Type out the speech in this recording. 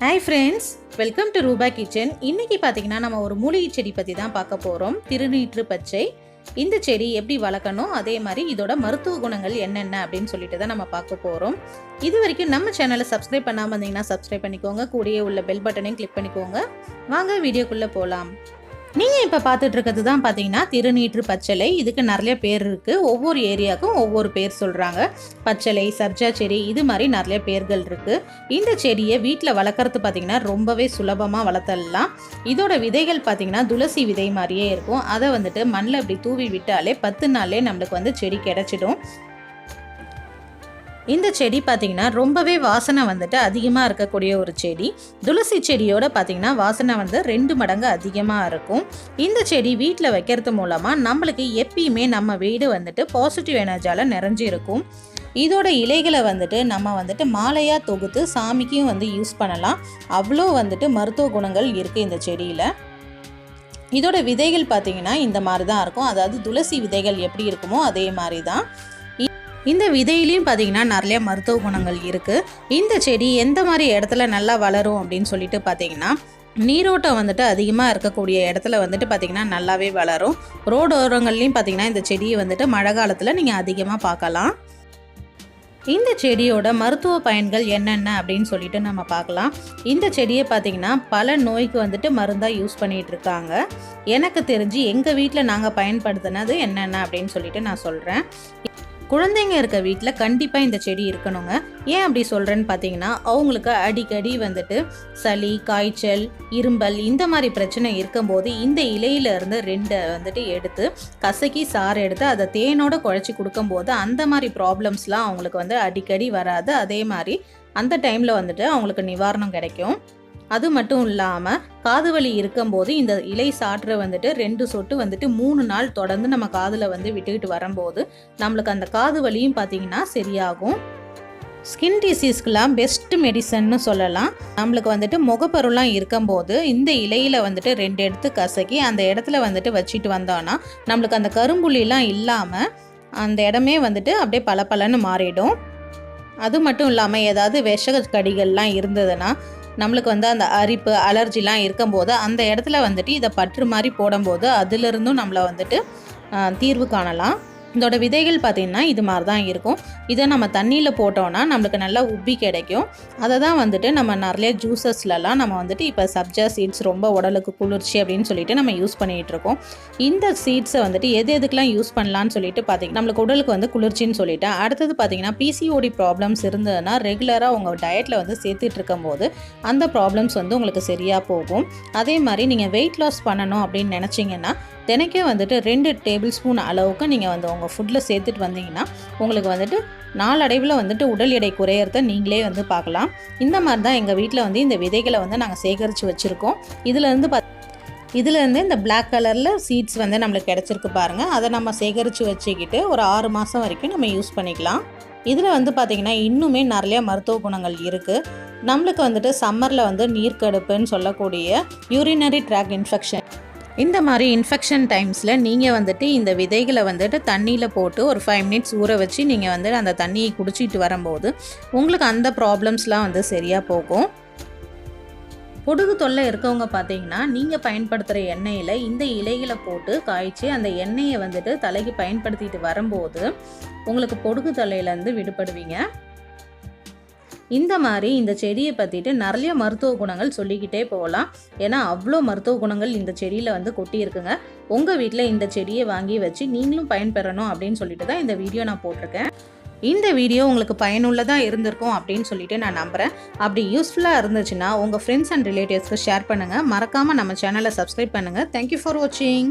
Hi friends welcome to Rupa kitchen இன்னைக்கு பார்த்தீங்கன்னா நம்ம ஒரு மூலிகை செடி பற்றி தான் பார்க்க போகிறோம் திருநீற்று பச்சை. இந்த செடி எப்படி வளர்க்கணும்? அதே மாதிரி இதோட மருத்துவ குணங்கள் என்னென்ன அப்படின்னு சொல்லிட்டு தான் நம்ம பார்க்க போகிறோம் இது வரைக்கும் நம்ம சேனலை சப்ஸ்கிரைப் பண்ணாமல் இருந்தீங்கன்னா சப்ஸ்கிரைப் பண்ணிக்கோங்க. கூடயே உள்ள பெல் பட்டனையும் கிளிக் பண்ணிக்கோங்க. வாங்க வீடியோக்குள்ளே போகலாம் நீங்கள் இப்போ பார்த்துட்டு இருக்கிறது தான் பார்த்தீங்கன்னா திருநீற்று பச்சளை இதுக்கு நிறைய பேர் இருக்குது ஒவ்வொரு ஏரியாவுக்கும் ஒவ்வொரு பேர் சொல்கிறாங்க பச்சளை சப்ஜா செடி இது மாதிரி நிறைய பேர்கள் இருக்குது இந்த செடியை வீட்டில் வளர்க்குறது பார்த்தீங்கன்னா ரொம்பவே சுலபமாக வளர்த்தலாம் இதோட விதைகள் பார்த்தீங்கன்னா துளசி விதை மாதிரியே இருக்கும். அதை வந்துட்டு மண்ணில் இப்படி தூவி விட்டாலே பத்து நாள்லே நம்மளுக்கு வந்து செடி கிடச்சிடும். இந்த செடி பார்த்தீங்கன்னா ரொம்பவே வாசனை வந்துட்டு அதிகமாக இருக்கக்கூடிய ஒரு செடி. துளசி செடியோட பார்த்திங்கன்னா வாசனை வந்து ரெண்டு மடங்கு அதிகமாக இருக்கும். இந்த செடி வீட்டில் வைக்கிறது மூலமாக நம்மளுக்கு எப்பயுமே நம்ம வீடு வந்துட்டு பாசிட்டிவ் எனர்ஜியால் நிறைஞ்சிருக்கும் இதோட இலைகளை வந்துட்டு நம்ம வந்துட்டு மாலையாக தொகுத்து சாமிக்கும் வந்து யூஸ் பண்ணலாம். அவ்வளோ வந்துட்டு மருத்துவ குணங்கள் இருக்குது இந்த செடியில். இதோட விதைகள் பார்த்திங்கன்னா இந்த மாதிரி தான் இருக்கும். அதாவது துளசி விதைகள் எப்படி இருக்குமோ அதே மாதிரி தான் இந்த விதையிலையும் பார்த்தீங்கன்னா நிறைய மருத்துவ குணங்கள் இருக்குது இந்த செடி எந்த மாதிரி இடத்துல நல்லா வளரும் அப்படின்னு சொல்லிட்டு பார்த்தீங்கன்னா நீரோட்டம் வந்துட்டு அதிகமாக இருக்கக்கூடிய இடத்துல வந்துட்டு பார்த்திங்கன்னா நல்லாவே வளரும். ரோடோரங்கள்லேயும் பார்த்திங்கன்னா பார்த்தீங்கன்னா இந்த செடியை வந்துட்டு மழை காலத்தில் நீங்கள் அதிகமாக பார்க்கலாம். இந்த செடியோட மருத்துவ பயன்கள் என்னென்ன அப்படின்னு சொல்லிட்டு நம்ம பார்க்கலாம். இந்த செடியை பார்த்தீங்கன்னா பல நோய்க்கு வந்துட்டு மருந்தாக யூஸ் பண்ணிகிட்ருக்காங்க இருக்காங்க. எனக்கு தெரிஞ்சு எங்கள் வீட்டில் நாங்கள் பயன்படுத்தினது என்னென்ன அப்படின்னு சொல்லிட்டு நான் சொல்கிறேன் குழந்தைங்க இருக்க வீட்டில் கண்டிப்பாக இந்த செடி இருக்கணுங்க. ஏன் அப்படி சொல்கிறேன்னு பார்த்தீங்கன்னா அவங்களுக்கு அடிக்கடி வந்துட்டு சளி காய்ச்சல் இரும்பல் இந்த மாதிரி பிரச்சனை இருக்கும்போது இந்த இலையில இருந்து ரெண்டை வந்துட்டு எடுத்து கசக்கி சாறு எடுத்து அதை தேனோட குழச்சி கொடுக்கும்போது அந்த மாதிரி ப்ராப்ளம்ஸ்லாம் அவங்களுக்கு வந்து அடிக்கடி வராது. அதே மாதிரி அந்த டைமில் வந்துட்டு அவங்களுக்கு நிவாரணம் கிடைக்கும். அது மட்டும் இல்லாமல் காது வலி இருக்கும்போது இந்த இலை சாற்றை வந்துட்டு ரெண்டு சொட்டு வந்துட்டு மூணு நாள் தொடர்ந்து நம்ம காதில் வந்து விட்டுக்கிட்டு வரும்போது நம்மளுக்கு அந்த காது வலியும் பார்த்தீங்கன்னா சரியாகும். ஸ்கின் டிசீஸ்க்கெலாம் பெஸ்ட் மெடிசன்னு சொல்லலாம். நம்மளுக்கு வந்துட்டு முகப்பருலாம் இருக்கும்போது இந்த இலையில் வந்துட்டு ரெண்டு எடுத்து கசக்கி அந்த இடத்துல வந்துட்டு வச்சுட்டு வந்தோன்னா நம்மளுக்கு அந்த கரும்புள்ளிலாம் இல்லாமல் அந்த இடமே வந்துட்டு அப்படியே பளபளன்னு மாறிடும். அது மட்டும் இல்லாமல் ஏதாவது விஷ கடிகள்லாம் இருந்ததுன்னா நம்மளுக்கு வந்து அந்த அரிப்பு அலர்ஜிலாம் இருக்கும்போது அந்த இடத்துல வந்துட்டு இதை பற்று மாதிரி போடும்போது அதிலிருந்தும் நம்மளை வந்துட்டு தீர்வு காணலாம். இதோட விதைகள் பார்த்திங்கன்னா இது மாதிரி தான் இருக்கும். இதை நம்ம தண்ணியில் போட்டோன்னா நம்மளுக்கு நல்லா உப்பி கிடைக்கும். அதை தான் வந்துட்டு நம்ம நிறைய ஜூஸஸ்லலாம் நம்ம வந்துட்டு இப்போ சப்ஜா சீட்ஸ் ரொம்ப உடலுக்கு குளிர்ச்சி அப்படின்னு சொல்லிட்டு நம்ம யூஸ் பண்ணிகிட்டு இருக்கோம். இந்த சீட்ஸை வந்துட்டு எது எதுக்கெலாம் யூஸ் பண்ணலான்னு சொல்லிட்டு பார்த்தீங்கன்னா நம்மளுக்கு உடலுக்கு வந்து குளிர்ச்சின்னு சொல்லிட்டு அடுத்தது பார்த்தீங்கன்னா பிசிஓடி ப்ராப்ளம்ஸ் இருந்ததுன்னா ரெகுலராக உங்கள் டயட்டில் வந்து சேர்த்துட்டு இருக்கும்போது அந்த ப்ராப்ளம்ஸ் வந்து உங்களுக்கு சரியாக போகும். அதே மாதிரி நீங்கள் வெயிட் லாஸ் பண்ணணும் அப்படின்னு நினச்சிங்கன்னா தினக்கே வந்துட்டு ரெண்டு டேபிள் ஸ்பூன் அளவுக்கு நீங்கள் வந்து உங்கள் ஃபுட்டில் சேர்த்துட்டு வந்தீங்கன்னா உங்களுக்கு வந்துட்டு நாளடைவில் வந்துட்டு உடல் எடை குறையிறத நீங்களே வந்து பார்க்கலாம். இந்த மாதிரி தான் எங்கள் வீட்டில் வந்து இந்த விதைகளை வந்து நாங்கள் சேகரித்து வச்சுருக்கோம். இதுலேருந்து பத் இதுலேருந்து இந்த பிளாக் கலரில் சீட்ஸ் வந்து நம்மளுக்கு கிடச்சிருக்கு பாருங்கள் அதை நம்ம சேகரித்து வச்சுக்கிட்டு ஒரு ஆறு மாதம் வரைக்கும் நம்ம யூஸ் பண்ணிக்கலாம். இதில் வந்து பார்த்திங்கன்னா இன்னுமே நிறைய மருத்துவ குணங்கள் இருக்குது நம்மளுக்கு வந்துட்டு சம்மரில் வந்து நீர்க்கடுப்புன்னு சொல்லக்கூடிய யூரினரி ட்ராக் இன்ஃபெக்ஷன் இந்த மாதிரி இன்ஃபெக்ஷன் டைம்ஸில் நீங்கள் வந்துட்டு இந்த விதைகளை வந்துட்டு தண்ணியில் போட்டு ஒரு ஃபைவ் மினிட்ஸ் ஊற வச்சு நீங்கள் வந்துட்டு அந்த தண்ணியை குடிச்சிட்டு வரும்போது உங்களுக்கு அந்த ப்ராப்ளம்ஸ்லாம் வந்து சரியாக போகும். பொடுகு தொல்லை இருக்கவங்க பார்த்தீங்கன்னா நீங்கள் பயன்படுத்துகிற எண்ணெயில் இந்த இலைகளை போட்டு காய்ச்சி அந்த எண்ணெயை வந்துட்டு தலைக்கு பயன்படுத்திட்டு வரும்போது உங்களுக்கு பொடுகு தொல்லையிலேருந்து விடுபடுவீங்க. இந்த மாதிரி இந்த செடியை பற்றிட்டு நிறைய மருத்துவ குணங்கள் சொல்லிக்கிட்டே போகலாம். ஏன்னா அவ்வளோ மருத்துவ குணங்கள் இந்த செடியில் வந்து கொட்டியிருக்குங்க. உங்கள் வீட்டில் இந்த செடியை வாங்கி வச்சு நீங்களும் பயன்பெறணும் அப்படின்னு சொல்லிட்டு தான் இந்த வீடியோ நான் போட்டிருக்கேன். இந்த வீடியோ உங்களுக்கு பயனுள்ளதாக இருந்திருக்கும் அப்படின்னு சொல்லிட்டு நான் நம்புகிறேன் அப்படி யூஸ்ஃபுல்லாக இருந்துச்சுன்னா உங்கள் ஃப்ரெண்ட்ஸ் அண்ட் ரிலேட்டிவ்ஸ்க்கு ஷேர் பண்ணுங்கள் மறக்காமல் நம்ம சேனலை சப்ஸ்கிரைப் பண்ணுங்கள் தேங்க்யூ ஃபார் வாட்சிங்